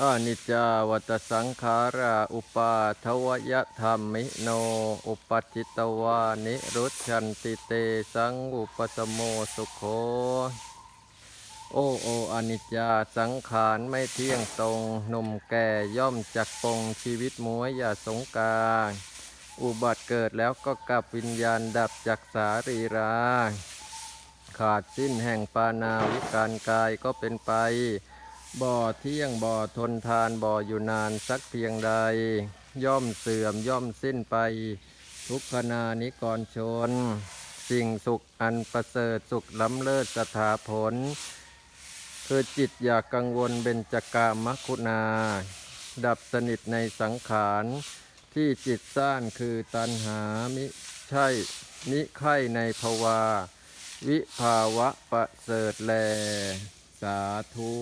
อนิจจาวัตสังขาราอุปาทวยธรรมิโน อุปจิตวานิรุชันติเตสังอุปสมโมสุโขโอโออนิจจาสังขารไม่เที่ยงตรงหนุ่มแก่ย่อมจักปงชีวิตมวยอย่าสงกาอุบัติเกิดแล้วก็กลับวิญญาณดับจากสารีรา ขาดสิ้นแห่งปานาวิการกายก็เป็นไป บ่อเที่ยงบ่อทนทานบ่ออยู่นานสักเพียงใด ย่อมเสื่อมย่อมสิ้นไป ทุกขณานิกรชน สิ่งสุขอันประเสริฐสุขล้ำเลิศสถาผล คือจิตอย่ากกังวลเบญจกามคุณา ดับสนิทในสังขารที่จิตสร้างคือตัณหามิใช่มิไข่ในภาวา วิภาวะประเสริฐแล สาธุ